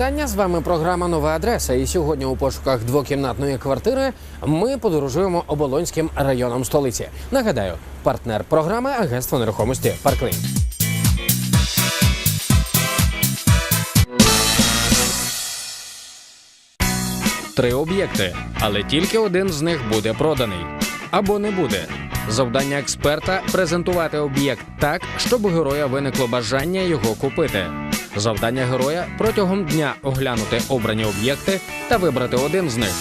Вітання з вами програма Нова адреса. І сьогодні у пошуках двокімнатної квартири ми подорожуємо оболонським районом столиці. Нагадаю, партнер програми Агентство нерухомості Парклейн. Три об'єкти, але тільки один з них буде проданий або не буде. Завдання експерта презентувати об'єкт так, щоб у героя виникло бажання його купити. Завдання героя протягом дня оглянути обрані об'єкти та вибрати один з них.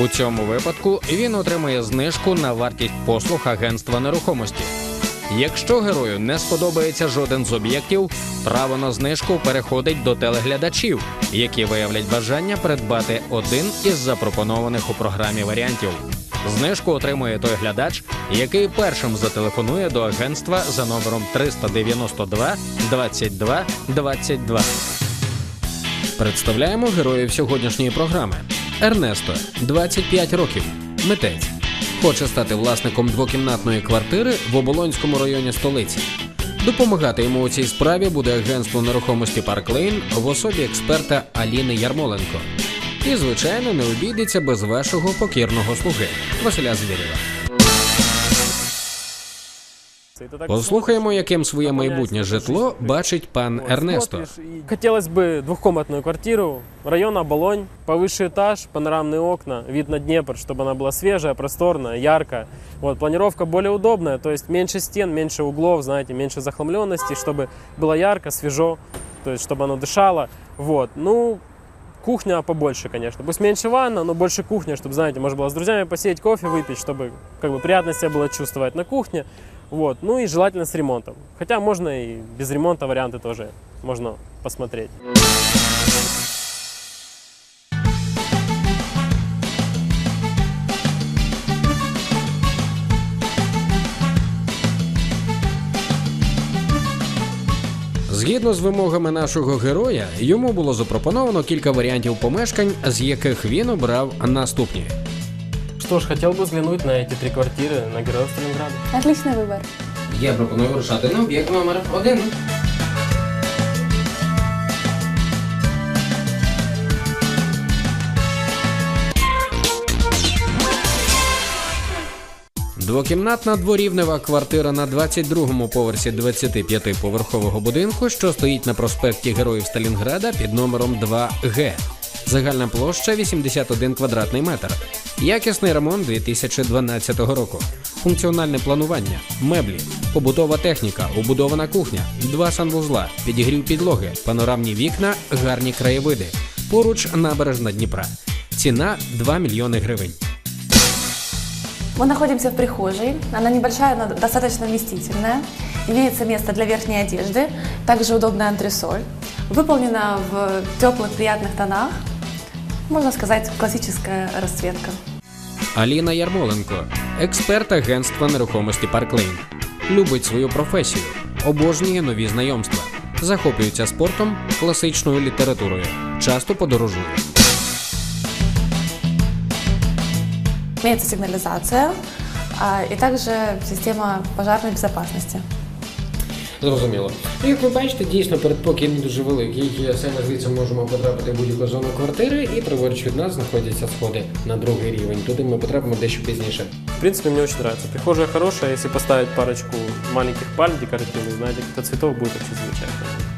У цьому випадку він отримує знижку на вартість послуг агентства нерухомості. Якщо герою не сподобається жоден з об'єктів, право на знижку переходить до телеглядачів, які виявлять бажання придбати один із запропонованих у програмі варіантів. Знижку отримує той глядач, який першим зателефонує до агентства за номером 392 22 22. Представляємо героїв сьогоднішньої програми. Ернесто, 25 років, митець. Хоче стати власником двокімнатної квартири в Оболонському районі столиці. Допомагати йому у цій справі буде агентство нерухомості Парклейн в особі експерта Аліни Ярмоленко. І, звичайно, не обійдеться без вашого покірного слуги Василя Звірєва. Послухаємо, яким своє майбутнє житло бачить пан Ернесто. Хотелось бы двухкомнатную квартиру, район Оболонь, повысший этаж, панорамные окна, вид на Днепр, чтобы она была свежая, просторная, яркая. Вот, планировка более удобная, то есть меньше стен, меньше углов, знаете, меньше захламленности, чтобы было ярко, свежо, то есть чтобы оно дышало. Вот, ну, кухня побольше, конечно. Пусть меньше ванна, но больше кухня, чтобы, знаете, можно было с друзьями посидеть, кофе выпить, чтобы как бы приятно себя было чувствовать на кухне. Вот. Ну и желательно с ремонтом. Хотя можно и без ремонта варианты тоже можно посмотреть. Згідно з вимогами нашого героя, йому було запропоновано кілька варіантів помешкань, з яких він обрав наступні. Что ж, хотел бы взглянуть на эти три квартиры на Героев Сталинграда. Отличный выбор. Я пропоную вирушати на об'єкт номер один. Двокімнатна дворівнева квартира на 22-му поверсі 25-поверхового будинку, що стоїть на проспекті Героїв Сталінграда під номером 2Г. Загальна площа 81 квадратний метр. Якісний ремонт 2012 року. Функціональне планування, меблі, побутова техніка, убудована кухня, два санвузла, підігрів підлоги, панорамні вікна, гарні краєвиди. Поруч набережна Дніпра. Ціна 2 мільйони гривень. Мы находимся в прихожей. Она небольшая, но достаточно вместительная. Имеется место для верхней одежды. Также удобная антресоль. Выполнена в теплых, приятных тонах. Можно сказать, классическая расцветка. Аліна Ярмоленко, експерт агентства нерухомості Парклейн. Любить свою професію, обожнює нові знайомства, захоплюється спортом, класичною літературою, часто подорожує. Имеется сигнализация а, и также система пожарной безопасности. Зрозуміло. Ну, як ви бачите, дійсно передпокій не дуже великий. Саме звідси можемо потрапити в будь-яку зону квартири, і праворуч від нас знаходяться сходи на другий рівень. Туди ми потрапимо дещо пізніше. В принципе, мне очень нравится. Прихожая хорошая, если поставить парочку маленьких пальм декоративных, знаете, каких-то цветов будет вообще замечательно.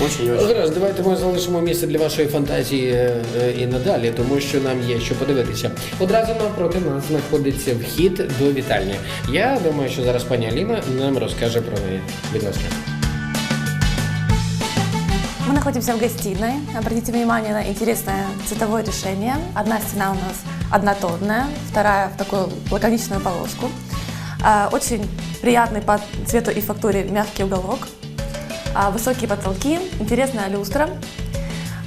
Очень и очень. Гаразд, давайте ми залишимо місце для вашої фантазії е, е, і надалі, тому що нам є що подивитися. Одразу навпроти нас знаходиться вхід до вітальні. Я думаю, що зараз пані Аліна нам розкаже про неї. Будь ласка. Мы находимся в гостиной. Обратите внимание на интересное цветовое решение. Одна стена у нас однотонная, вторая в такую лаконичную полоску. А, Очень приятный по цвету и фактуре мягкий уголок. А, Высокие потолки, интересная люстра.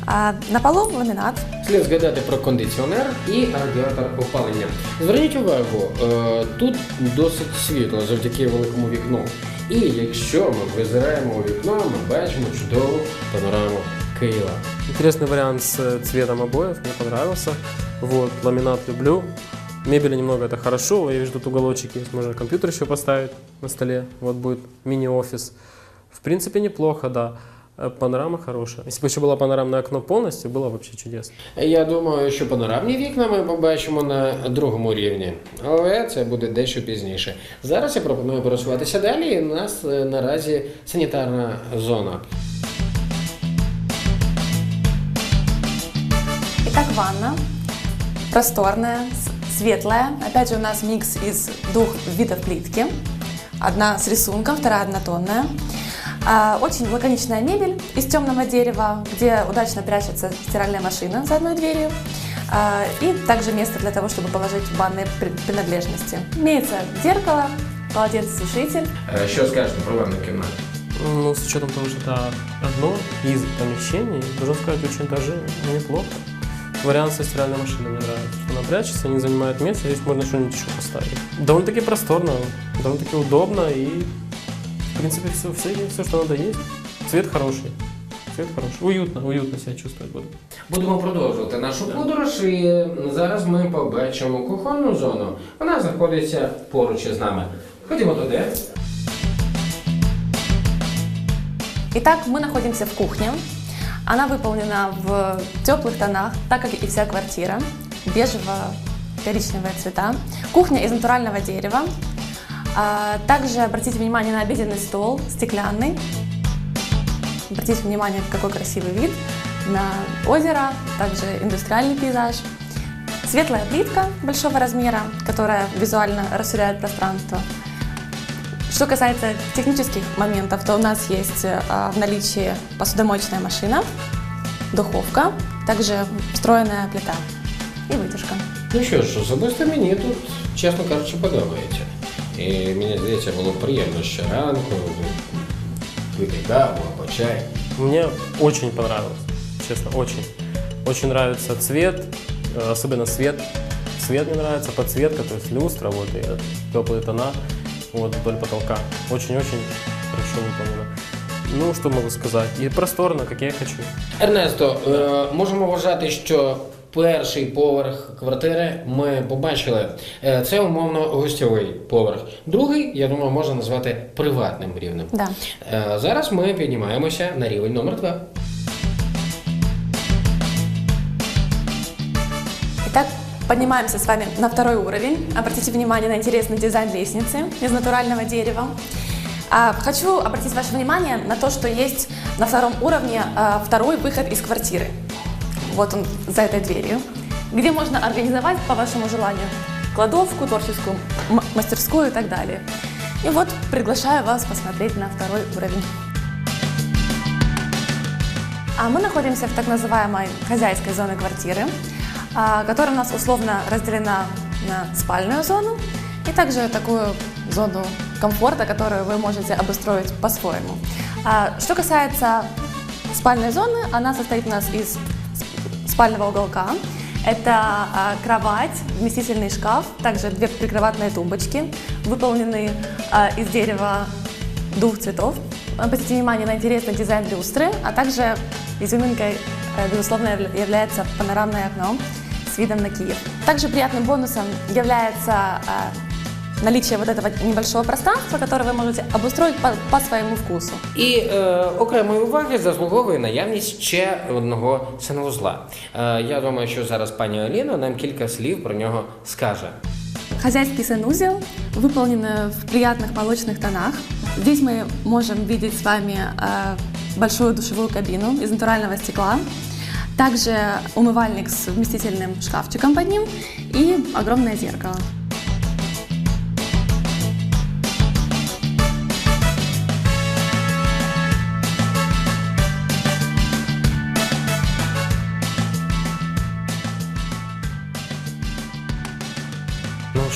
А, На полу ламинат. Слід згадати про кондиціонер і радіатор опалення. Зверніть увагу, е, тут досить світло завдяки великому вікну. І якщо ми визираємо у вікно, ми бачимо чудову панораму Києва. Интересный вариант с э, цветом обоев, мне понравился. Вот, ламинат люблю. Мебели немного это хорошо, я вижу тут уголочек есть, можно компьютер еще поставить на столе, вот будет мини-офис. В принципе, неплохо, да. Э, Панорама хорошая. Если бы еще было панорамное окно полностью, было вообще чудесно. Я думаю, що панорамні вікна ми побачимо на другому рівні, але це буде дещо пізніше. Зараз я пропоную пересуватися далі. У нас е, наразі санітарна зона. Итак, ванна. Просторная, с- светлая. Опять же, у нас микс из двух видов плитки. Одна с рисунком, вторая однотонная. А, Очень лаконичная мебель из темного дерева, где удачно прячется стиральная машина за одной дверью. А, И также место для того, чтобы положить ванные при- принадлежности. Имеется зеркало, полотенцесушитель. Е, Що скажете про ванну кімнату? Ну, с учетом того, что это одно из помещений, должен сказать, очень даже неплохо. Вариант со стиральной машиной мне нравится. Что она прячется, не занимает места, здесь можно что-нибудь еще поставить. Довольно-таки просторно, довольно-таки удобно и, принципе, все, все, есть, все, что надо есть. Цвет хороший. Цвет хороший. Уютно, уютно себя чувствовать буду. Будемо продовжувати нашу подорож, і зараз ми побачимо кухонну зону. Вона знаходиться поруч із нами. Ходімо туди. Итак, мы находимся в кухне. Она выполнена в теплых тонах, так как и вся квартира. Бежево-коричневые цвета. Кухня из натурального дерева. А, Также обратите внимание на обеденный стол, стеклянный. Обратите внимание, какой красивый вид на озеро, также индустриальный пейзаж. Светлая плитка большого размера, которая визуально расширяет пространство. Что касается технических моментов, то у нас есть а, в наличии посудомоечная машина, духовка, также встроенная плита и вытяжка. Ну що ж, особисто мені тут, чесно кажучи, подобається. І мені здається, було приємно ще ранку пити каву або чай. Мне очень понравилось, честно, очень. Очень нравится цвет, э, особенно свет. Цвет мне нравится, подсветка, то есть люстра, вот, и теплые тона, вот, вдоль потолка. Очень-очень хорошо выполнено. Ну, что могу сказать? И просторно, как я и хочу. Ернесто, е, можемо вважати, що перший поверх квартири ми побачили. Е, Це умовно гостьовий поверх. Другий, я думаю, можна назвати приватним рівнем. Да. Е, Зараз ми піднімаємося на рівень номер 2. Итак, поднимаемся с вами на второй уровень. Обратите внимание на интересный дизайн лестницы из натурального дерева. А, Хочу обратить ваше внимание на то, что есть на втором уровне а, второй выход из квартиры. Вот он за этой дверью, где можно организовать по вашему желанию кладовку, творческую мастерскую и так далее. И вот приглашаю вас посмотреть на второй уровень. А мы находимся в так называемой хозяйской зоне квартиры, а, которая у нас условно разделена на спальную зону и также такую зону комфорта, которую вы можете обустроить по-своему. А, Что касается спальной зоны, она состоит у нас из спального уголка. Это а, кровать, вместительный шкаф, также две прикроватные тумбочки, выполненные а, из дерева двух цветов. Обратите внимание на интересный дизайн люстры, а также изюминкой, э, безусловно, явля- является панорамное окно с видом на Киев. Также приятным бонусом является э, наличие вот этого небольшого пространства, которое вы можете обустроить по, по своему вкусу. І е, окремої уваги заслуговує наявність ще одного санвузла. Е, я думаю, що зараз пані Аліна нам кілька слів про нього скаже. Хозяйский санузел выполнен э, в приятных молочных тонах. Здесь мы можем видеть с вами э, большую душевую кабину из натурального стекла, также умывальник с вместительным шкафчиком под ним и огромное зеркало.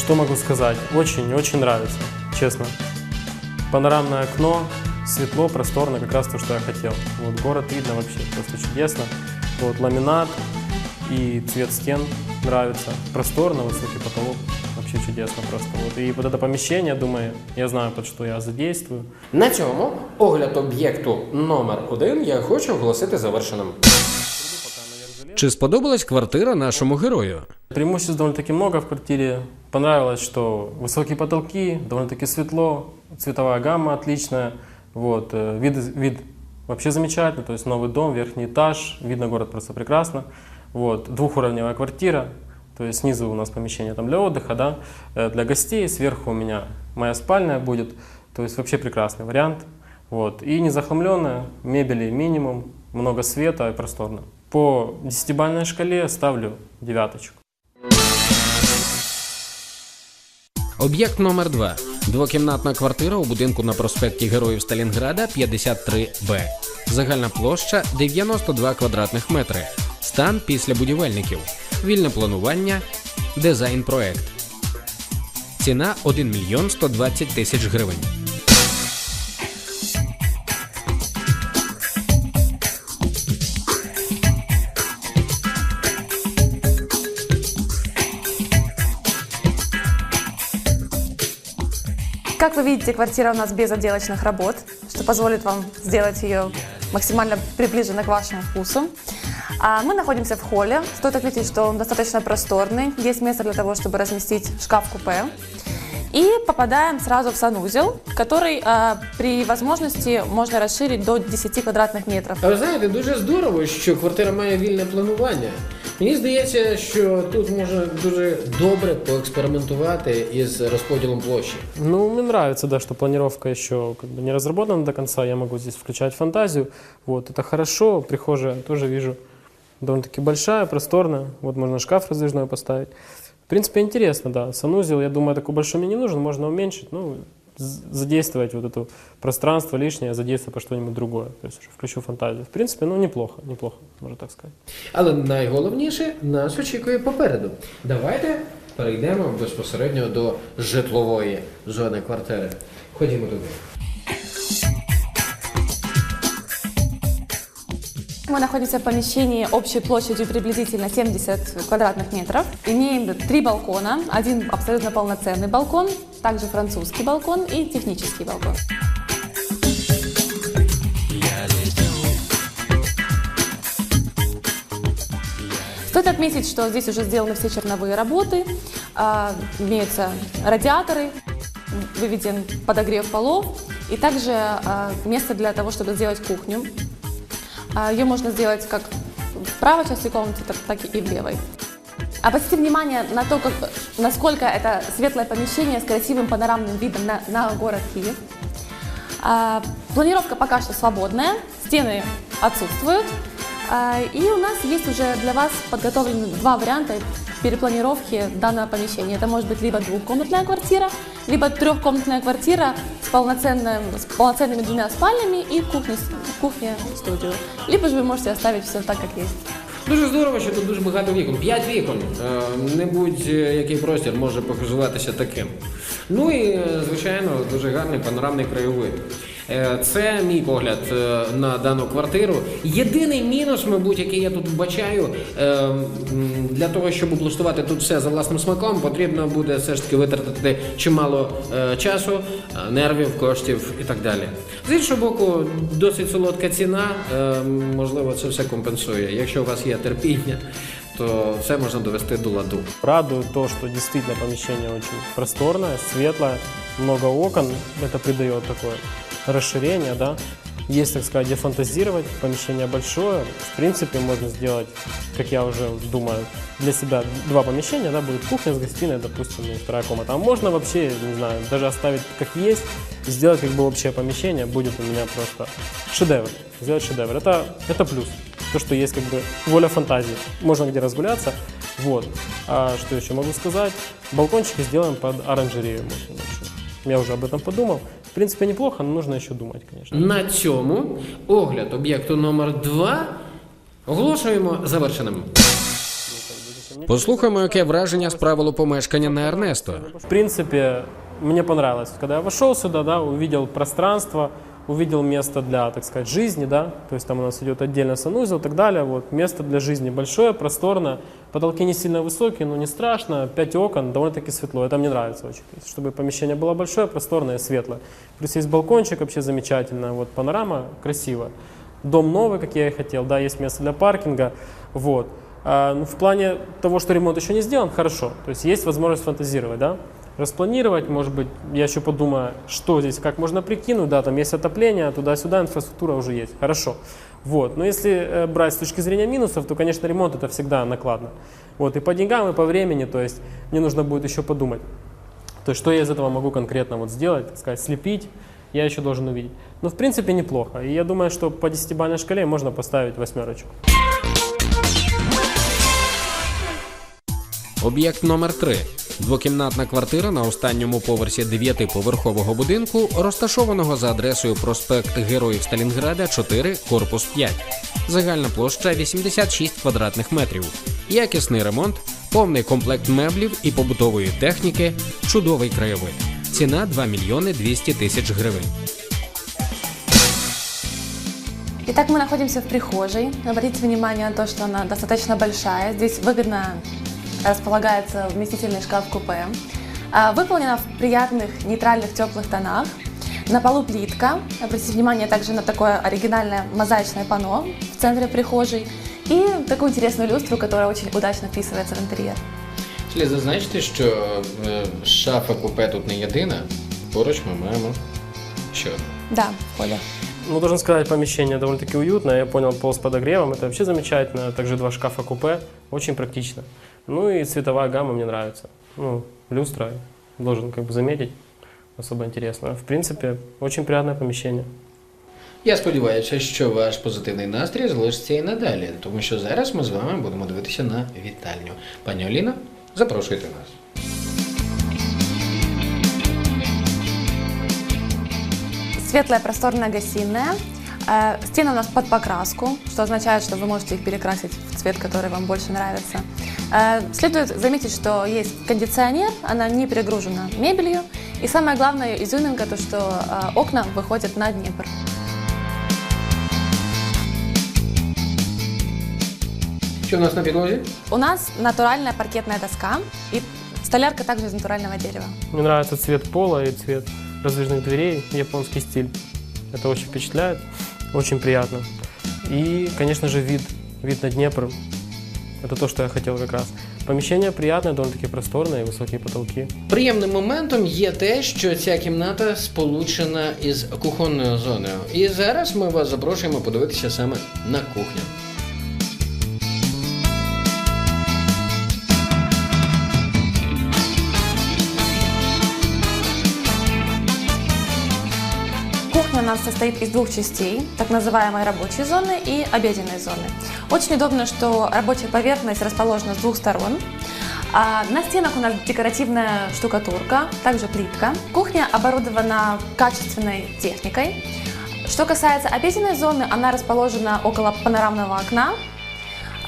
Что могу сказать? Очень-очень нравится, честно. Панорамное окно, светло, просторно, как раз то, что я хотел. Вот город видно вообще просто чудесно. Вот ламинат и цвет стен нравится. Просторно, высокий потолок. Вообще чудесно просто. Вот. И вот это помещение, думаю, я знаю, под что я задействую. На цьому огляд об'єкту номер 1 я хочу оголосити завершеним. Чи сподобалась квартира нашому герою? Преимуществ довольно-таки много в квартире. Понравилось, что высокие потолки, довольно-таки светло, цветовая гамма отличная, вот, э, вид, вид вообще замечательно, то есть новый дом, верхний этаж, видно город просто прекрасно. Вот, двухуровневая квартира, то есть снизу у нас помещение там для отдыха, да, э, для гостей, сверху у меня моя спальная будет, то есть вообще прекрасный вариант. Вот, и не захламленная, мебели минимум, много света и просторно. По десятибалльной шкале ставлю девяточку. Об'єкт номер 2 Двокімнатна квартира у будинку на проспекті Героїв Сталінграда 53Б. Загальна площа 92 квадратних метри. Стан після будівельників. Вільне планування. Дизайн проект. Ціна 1 мільйон 120 тисяч гривень. Как вы видите, квартира у нас без отделочных работ, что позволит вам сделать ее максимально приближенной к вашему вкусу. А мы находимся в холле. Стоит отметить, что он достаточно просторный. Есть место для того, чтобы разместить шкаф-купе. И попадаем сразу в санузел, который а, при возможности можно расширить до 10 квадратных метров. А ви знаєте, дуже здорово, що квартира має вільне планування. Мені здається, що тут можна дуже добре поекспериментувати із розподілом площі. Ну, мне нравится, да, что планировка еще как бы не разработана до конца, я могу здесь включать фантазию. Вот, это хорошо, прихожая тоже вижу довольно-таки большая, просторная, вот можно шкаф раздвижной поставить. В принципе, интересно, да. Санузел, я думаю, такой большой мне не нужен, можно уменьшить, ну, задействовать вот это пространство лишнее, задействовать по что-нибудь другое. То есть включу фантазию. В принципе, ну, неплохо, неплохо, можно так сказать. Але найголовніше нас очікує попереду. Давайте перейдемо безпосередньо до житлової зони квартири. Ходімо туди. Мы находимся в помещении общей площадью приблизительно 70 квадратных метров. Имеем три балкона. Один абсолютно полноценный балкон, также французский балкон и технический балкон. Стоит отметить, что здесь уже сделаны все черновые работы, а, имеются радиаторы, выведен подогрев полов и также а, место для того, чтобы сделать кухню. А, Ее можно сделать как в правой части комнаты, так, и в левой. Обратите внимание на то, как, насколько это светлое помещение с красивым панорамным видом на, на город Киев. А, планировка пока что свободная, стены отсутствуют. А, и у нас есть уже для вас подготовлены два варианта перепланировки данного помещения. Это может быть либо двухкомнатная квартира, либо трехкомнатная квартира с, полноценным, с полноценными двумя спальнями и кухней, кухня, студию. Либо же вы можете оставить все так, как есть. Дуже здорово, що тут дуже багато вікон. П'ять вікон. Е, Не будь-який простір може похизуватися таким. Ну і, е, звичайно, дуже гарний панорамний краєвид. Е, Це мій погляд е, на дану квартиру. Єдиний мінус, мабуть, який я тут вбачаю, е, для того, щоб облаштувати тут все за власним смаком, потрібно буде все ж таки витратити чимало часу, нервів, коштів і так далі. З іншого боку, досить солодка ціна. Можливо, це все компенсує. Якщо у вас є терпіння, то все можна довести до ладу. Радует то, что действительно помещение очень просторное, светлое, много окон. Это придает такое расширение, да. Есть, так сказать, где фантазировать. Помещение большое. В принципе, можно сделать, как я уже думаю, для себя два помещения, да, будет кухня с гостиной, допустим, и вторая комната. А можно вообще, не знаю, даже оставить как есть, сделать как бы общее помещение, будет у меня просто шедевр. Сделать шедевр. Это, это плюс. То, что есть как бы воля фантазии. Можно где разгуляться. Вот. А что еще могу сказать? Балкончики сделаем под оранжерею. Я уже об этом подумал. В принципе, неплохо, но нужно еще думать, конечно. На цьому огляд об'єкту номер 2 оголошуємо завершеним. Послухаємо, яке враження справило помешкання на Ернесто. В принципе, мне понравилось. Когда я вошел сюда, да, увидел пространство, увидел место для, так сказать, жизни, да, то есть там у нас идет отдельно санузел и так далее, вот, место для жизни большое, просторное, потолки не сильно высокие, но не страшно, пять окон, довольно-таки светло, это мне нравится очень, то есть, чтобы помещение было большое, просторное, светлое. Плюс есть балкончик вообще замечательно, вот, панорама красивая. Дом новый, как я и хотел, да, есть место для паркинга, вот. А, ну, в плане того, что ремонт еще не сделан, хорошо, то есть есть возможность фантазировать, да. Распланировать, может быть, я еще подумаю, что здесь, как можно прикинуть, да, там есть отопление, туда-сюда, инфраструктура уже есть, хорошо. Вот. Но если э, брать с точки зрения минусов, то, конечно, ремонт это всегда накладно. Вот, и по деньгам, и по времени, то есть мне нужно будет еще подумать. То есть, что я из этого могу конкретно вот сделать, так сказать, слепить, я еще должен увидеть. Но, в принципе, неплохо. И я думаю, что по 10-бальной шкале можно поставить восьмерочку. Об'єкт номер 3 Двокімнатна квартира на останньому поверсі дев'ятиповерхового будинку, розташованого за адресою проспект Героїв Сталінграда 4, корпус 5. Загальна площа 86 квадратних метрів. Якісний ремонт, повний комплект меблів і побутової техніки, чудовий краєвид. Ціна 2 мільйони 200 тисяч гривень. Итак, мы находимся в прихожей. Обратите внимание на то, что она достаточно большая. Здесь выгодно располагается вместительный шкаф-купе. А, Выполнена в приятных, нейтральных, теплых тонах. На полу плитка. Обратите внимание также на такое оригинальное мозаичное панно в центре прихожей. И такую интересную люстру, которая очень удачно вписывается в интерьер. Слід зазначити, що е, шафа купе тут не єдина. Поруч ми маємо ще одну. Да, Коля. Ну, должен сказать, помещение довольно-таки уютное. Я понял, пол с подогревом. Это вообще замечательно. Также два шкафа-купе. Очень практично. Ну и цветовая гамма мне нравится. Ну, люстра, должен как бы заметить. Особо интересно. В принципе, очень приятное помещение. Я сподіваюся, що ваш позитивний настрій залишиться і надалі, тому що зараз ми з вами будемо дивитися на вітальню. Пані Оліна, запрошуйте нас. Светлая просторная гостиная. Э, Стены у нас под покраску, что означает, что вы можете их перекрасить в цвет, который вам больше нравится. Э, Следует заметить, что есть кондиционер, она не перегружена мебелью. И самое главное, изюминка, то, что э, окна выходят на Днепр. Що у нас на підлозі? У нас натуральная паркетная доска и столярка также из натурального дерева. Мне нравится цвет пола и цвет раздвижных дверей, японский стиль. Это очень впечатляет, очень приятно. И, конечно же, вид, вид на Днепр. Это то, что я хотел как раз. Помещение приятне, довольно-таки просторне і високі потолки. Приємним моментом є те, що ця кімната сполучена із кухонною зоною. І зараз ми вас запрошуємо подивитися саме на кухню. Кухня у нас состоит из двух частей, так называемой рабочей зоны и обеденной зоны. Очень удобно, что рабочая поверхность расположена с двух сторон. А на стенах у нас декоративная штукатурка, также плитка. Кухня оборудована качественной техникой. Что касается обеденной зоны, она расположена около панорамного окна.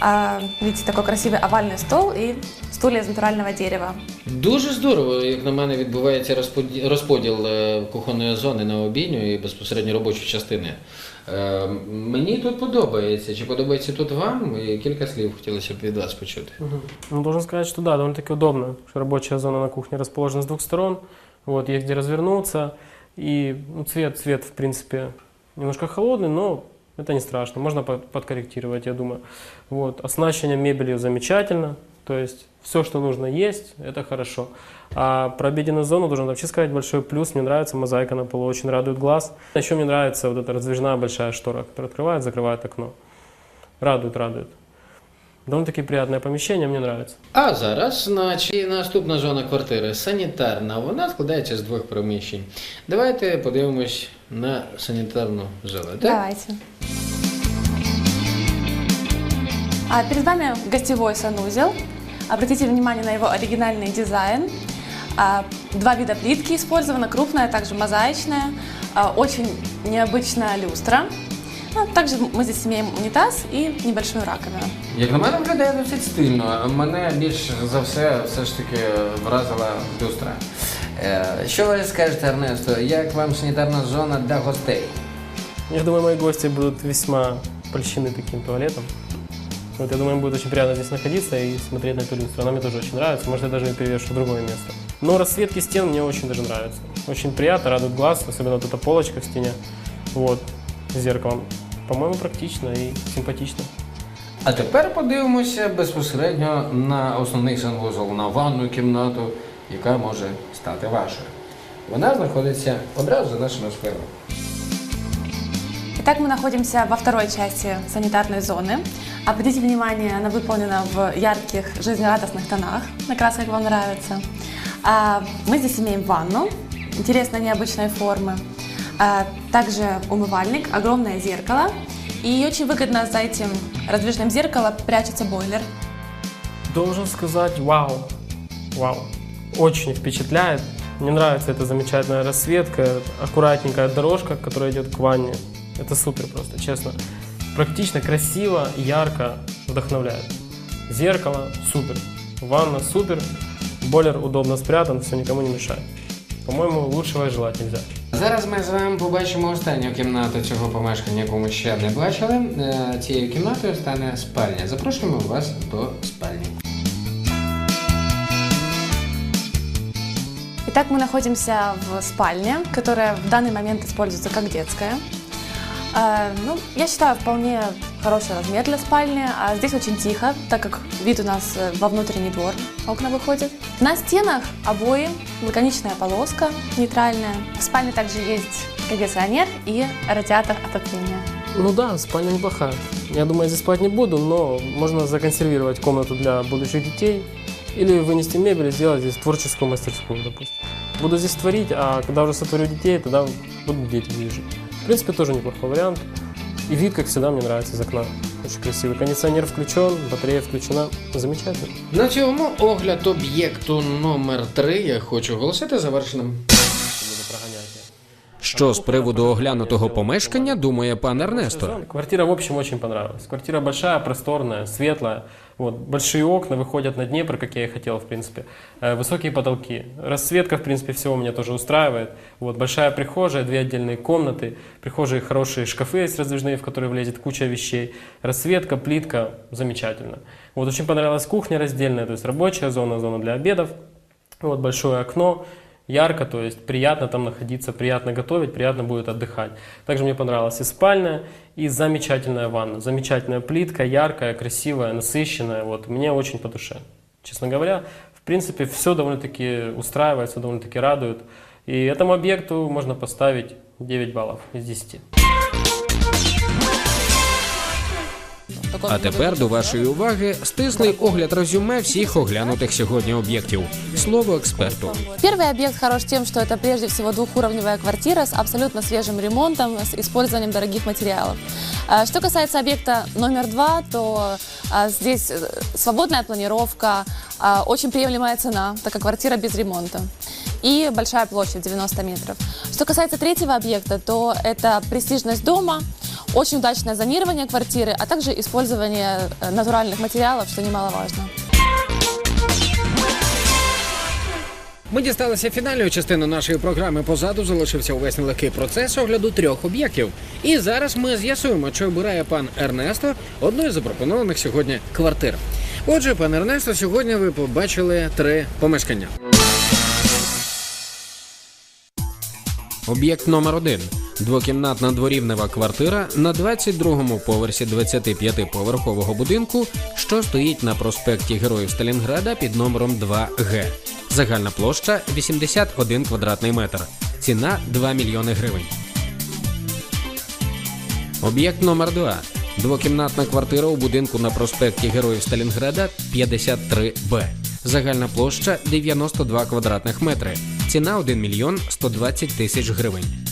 А, видите, такой красивый овальный стол и стулья из натурального дерева. Дуже здорово, як на мене, відбувається розподіл е, кухонної зони на обідню і безпосередньо робочі частини. Е, Мені тут подобається. Чи подобається тут вам? І кілька слів хотілося б від вас почути. Ну, должен сказать, что да, довольно-таки удобно, что рабочая зона на кухне расположена с двух сторон, вот, есть где развернуться, и ну, цвет, цвет, в принципе, немножко холодный, но это не страшно, можно подкорректировать, я думаю. Вот, оснащение мебелью замечательно, то есть все, что нужно есть, это хорошо. А про обеденную зону должен вообще сказать большой плюс, мне нравится мозаика на полу, очень радует глаз. Еще мне нравится вот эта раздвижная большая штора, которая открывает, закрывает окно. Радует, радует. Довольно-таки приятное помещение, мне нравится. А зараз, значить, наступна зона квартири санітарна. Вона складається з двох приміщень. Давайте подивимось на санітарну зону. Так? Давайте. А перед вами гостевой санузел. Обратите внимание на его оригинальный дизайн. А, Два вида плитки использовано, крупная, также мозаичная. А, Очень необычная люстра. Ну, также мы здесь имеем унитаз и небольшую раковину. Як на мене виглядає досить стильно. Мене більш за все все ж таки вразила люстра. Е, Що ви скажете, Ернесто, як вам санітарна зона для гостей? Я думаю, мои гости будут весьма польщены таким туалетом. Вот, я думаю, им будет очень приятно здесь находиться и смотреть на эту люстру. Она мне тоже очень нравится. Может, я даже ее перевешу в другое место. Но расцветки стен мне очень даже нравятся. Очень приятно, радует глаз, особенно вот эта полочка в стене. Вот, с зеркалом. По-моему, практично и симпатично. А тепер подивимося безпосередньо на основний санвузол, на ванну кімнату. яка може стати вашою. Вона знаходиться одразу за нашими спинами. Итак, мы находимся во второй части санитарной зоны. Обратите внимание, она выполнена в ярких, жизнерадостных тонах. Раз как вам нравится. А, Мы здесь имеем ванну интересной необычной формы. А, Также умывальник, огромное зеркало. И очень выгодно за этим раздвижным зеркалом прячется бойлер. Должен сказать, вау, вау, очень впечатляет. Мне нравится эта замечательная расцветка, аккуратненькая дорожка, которая идет к ванне. Это супер просто, честно. Практично, красиво, ярко, вдохновляет. Зеркало супер, ванна супер, бойлер удобно спрятан, все никому не мешает. По-моему, лучшего и желать нельзя. Зараз ми з вами побачимо останню кімнату цього помешкання, яку ми ще не бачили. Е, Цією кімнатою стане спальня. Запрошуємо вас до спальні. Итак, мы находимся в спальне, которая в данный момент используется как детская. Э, Ну, я считаю, вполне хороший размер для спальни. А здесь очень тихо, так как вид у нас э, во внутренний двор, окна выходят. На стенах обои, лаконичная полоска нейтральная. В спальне также есть кондиционер и радиатор отопления. Ну да, спальня неплохая. Я думаю, я здесь спать не буду, но можно законсервировать комнату для будущих детей или вынести мебель и сделать здесь творческую мастерскую, допустим. Буду здесь творить, а когда уже сотворю детей, тогда будут дети здесь жить. Принципе, тоже неплохой вариант. И вид, как всегда, мне нравится из окна. Очень красивый. Кондиционер включен, батарея включена. Замечательно. На цьому огляд об'єкту номер 3 я хочу оголосити завершеним. Буду прогонять. Що з приводу оглянутого помешкання думає пан Ернесто? Квартира, в общем, очень понравилась. Квартира большая, просторная, светлая. Вот, большие окна выходят на Днепр, как я и хотел, в принципе. Э, Высокие потолки. Расцветка, в принципе, всего меня тоже устраивает. Вот, большая прихожая, две отдельные комнаты. Прихожие хорошие шкафы есть раздвижные, в которые влезет куча вещей. Расцветка, плитка, замечательно. Вот, очень понравилась кухня раздельная, то есть рабочая зона, зона для обедов. Вот большое окно, Ярко, то есть приятно там находиться, приятно готовить, приятно будет отдыхать. Также мне понравилась и спальная, и замечательная ванна. Замечательная плитка, яркая, красивая, насыщенная. Вот, мне очень по душе. Честно говоря, в принципе, все довольно-таки устраивает, все довольно-таки радует. И этому объекту можно поставить 9 баллов из 10. А тепер до вашої уваги стислий огляд резюме всіх оглянутих сьогодні об'єктів. Слово експерту. Первый объект хорош тем, что это прежде всего двухуровневая квартира с абсолютно свежим ремонтом, с использованием дорогих материалов. А, Что касается объекта номер два, то а, здесь э, свободная планировка, а, очень приемлемая цена, так как квартира без ремонта. И большая площадь 90 метров. Что касается третьего объекта, то это престижность дома, очень удачное зонирование квартиры, а также использование э, натуральных материалов, что немаловажно. Ми дісталися фінальної частини нашої програми. Позаду залишився увесь нелегкий процес огляду трьох об'єктів. І зараз ми з'ясуємо, чи обирає пан Ернесто одну із запропонованих сьогодні квартир. Отже, пан Ернесто, сьогодні ви побачили три помешкання. Об'єкт номер один. Двокімнатна дворівнева квартира на 22-му поверсі 25-поверхового будинку, що стоїть на проспекті Героїв Сталінграда під номером 2Г. Загальна площа 81 квадратний метр. Ціна 2 мільйони гривень. Об'єкт номер 2. Двокімнатна квартира у будинку на проспекті Героїв Сталінграда 53Б. Загальна площа 92 квадратних метри. Ціна 1 мільйон 120 тисяч гривень.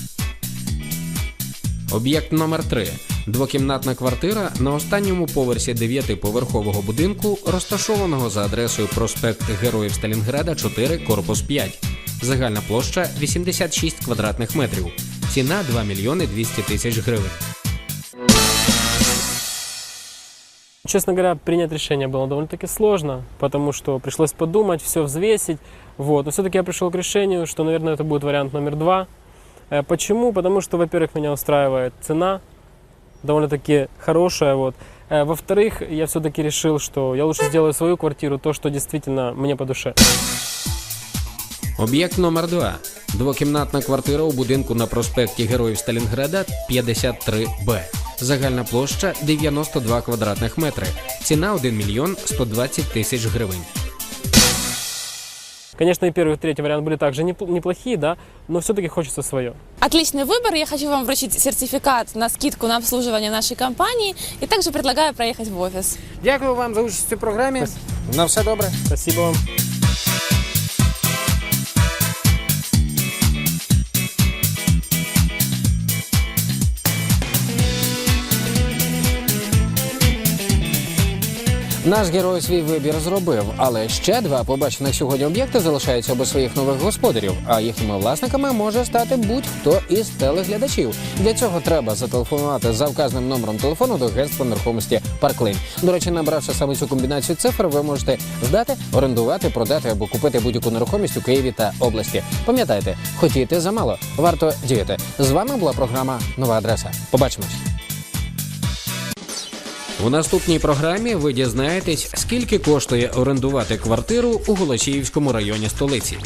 Об'єкт номер 3 Двокімнатна квартира на останньому поверсі 9-поверхового будинку, розташованого за адресою проспект Героїв Сталінграда 4, корпус 5. Загальна площа 86 квадратних метрів. Ціна 2 мільйони 200 тисяч гривень. Честно говоря, принять решение было довольно-таки сложно, потому что пришлось подумать, все взвесить. Вот. Но все-таки я пришел к решению, что, наверное, это будет вариант номер два. Э, Почему? Потому что, во-первых, меня устраивает цена, довольно-таки хорошая. Вот. Э, Во-вторых, я все-таки решил, что я лучше сделаю свою квартиру, то, что действительно мне по душе. Об'єкт номер 2 Двокімнатна квартира у будинку на проспекті Героїв Сталінграда 53Б. Загальна площа 92 квадратних метри. Ціна 1 мільйон 120 тисяч гривень. Конечно, и первый, и третий вариант были также непл- неплохие, да, но все-таки хочется свое. Отличный выбор. Я хочу вам вручить сертификат на скидку на обслуживание нашей компании и также предлагаю проехать в офис. Дякую вам за участь у програмі. На все добре. Спасибо вам. Наш герой свій вибір зробив, але ще два побачених сьогодні об'єкти залишаються без своїх нових господарів, а їхніми власниками може стати будь-хто із телеглядачів. Для цього треба зателефонувати за вказаним номером телефону до агентства нерухомості Парклейн. До речі, набравши саме цю комбінацію цифр, ви можете здати, орендувати, продати або купити будь-яку нерухомість у Києві та області. Пам'ятайте, хотіти замало, варто діяти. З вами була програма Нова адреса. Побачимось. У наступній програмі ви дізнаєтесь, скільки коштує орендувати квартиру у Голосіївському районі столиці.